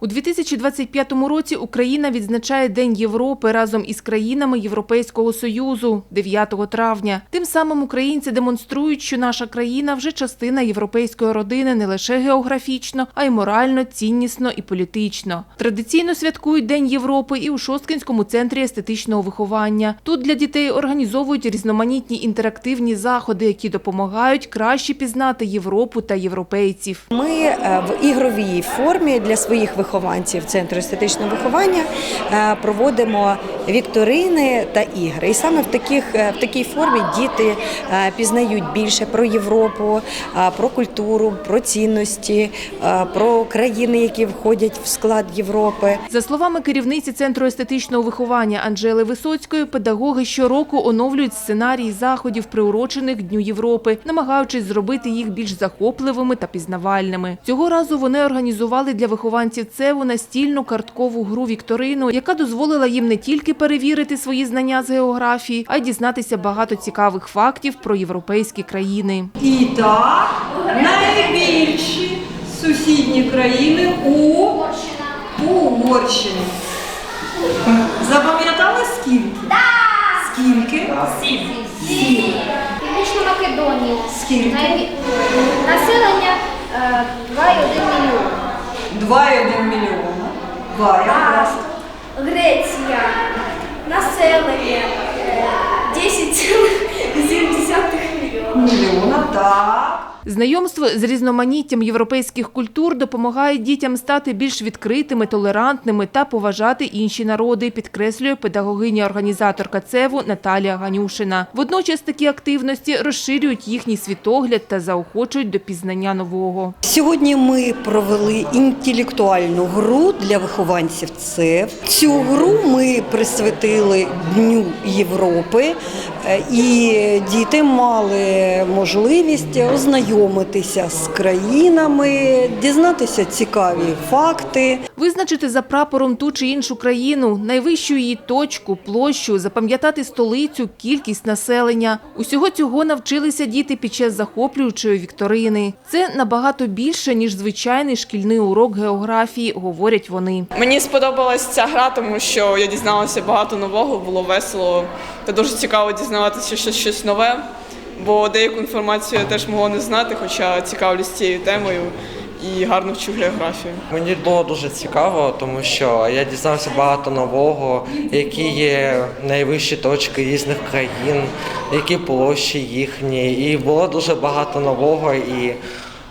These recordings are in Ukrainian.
У 2025 році Україна відзначає День Європи разом із країнами Європейського Союзу 9 травня. Тим самим українці демонструють, що наша країна вже частина європейської родини не лише географічно, а й морально, ціннісно і політично. Традиційно святкують День Європи і у Шосткинському центрі естетичного виховання. Тут для дітей організовують різноманітні інтерактивні заходи, які допомагають краще пізнати Європу та європейців. Ми е, в ігровій формі для своїх вихованців Центру естетичного виховання е, проводимо вікторини та ігри. І саме в, таких, е, в такій формі діти е, пізнають більше про Європу, е, про культуру, про цінності, про країни, які входять в склад Європи. За словами керівниці Центру естетичного виховання Анжели Висоцької, педагоги щороку оновлюють сценарії заходів, приурочених Дню Європи, намагаючись зробити їх більш захопливими та пізнавальними. Цього разу вони організували для вихованців ЦЕВу настільну карткову гру Вікторину, яка дозволила їм не тільки перевірити свої знання з географії, а й дізнатися багато цікавих фактів про європейські країни. І так, найбільші сусідні країни у у Угорщині. Запам'ятали скільки? Скільки? Сім. Північну Македонію. Скільки? Найбі- Населення е, 2,1 мільйон. 2,1 мільйона. Варя. Греція. Населення е, 10,7 мільйона. Мільйона, так. Знайомство з різноманіттям європейських культур допомагає дітям стати більш відкритими, толерантними та поважати інші народи, підкреслює педагогиня-організаторка ЦЕВу Наталія Ганюшина. Водночас такі активності розширюють їхній світогляд та заохочують до пізнання нового. Сьогодні ми провели інтелектуальну гру для вихованців ЦЕВ. Цю гру ми присвятили Дню Європи, е, і діти мали можливість ознайомитися з країнами, дізнатися цікаві факти. Визначити за прапором ту чи іншу країну, найвищу її точку, площу, запам'ятати столицю, кількість населення. Усього цього навчилися діти під час захоплюючої вікторини. Це набагато більше, ніж звичайний шкільний урок географії, говорять вони. Мені сподобалась ця гра, тому що я дізналася багато нового, було весело та дуже цікаво дізнаватися щось, щось нове, бо деяку інформацію я теж могла не знати, хоча цікавлюсь цією темою і гарно вчу географію. Мені було дуже цікаво, тому що я дізнався багато нового, які є найвищі точки різних країн, які площі їхні. І було дуже багато нового. І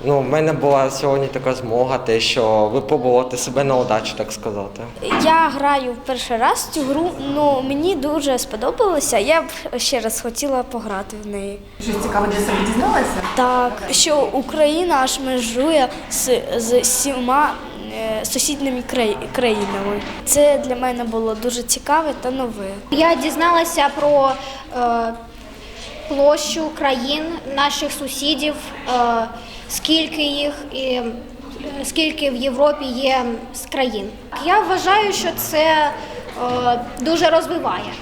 ну, в мене була сьогодні така змога, те, що випробувати себе на удачу, так сказати. Я граю в перший раз цю гру, ну мені дуже сподобалося. Я б ще раз хотіла пограти в неї. Щось цікаве для себе дізналася? Так, що Україна аж межує з, з сіма е, сусідніми країнами. Це для мене було дуже цікаве та нове. Я дізналася про е, площу країн наших сусідів, е, скільки їх і е, скільки в Європі є з країн. Я вважаю, що це е, дуже розвиває.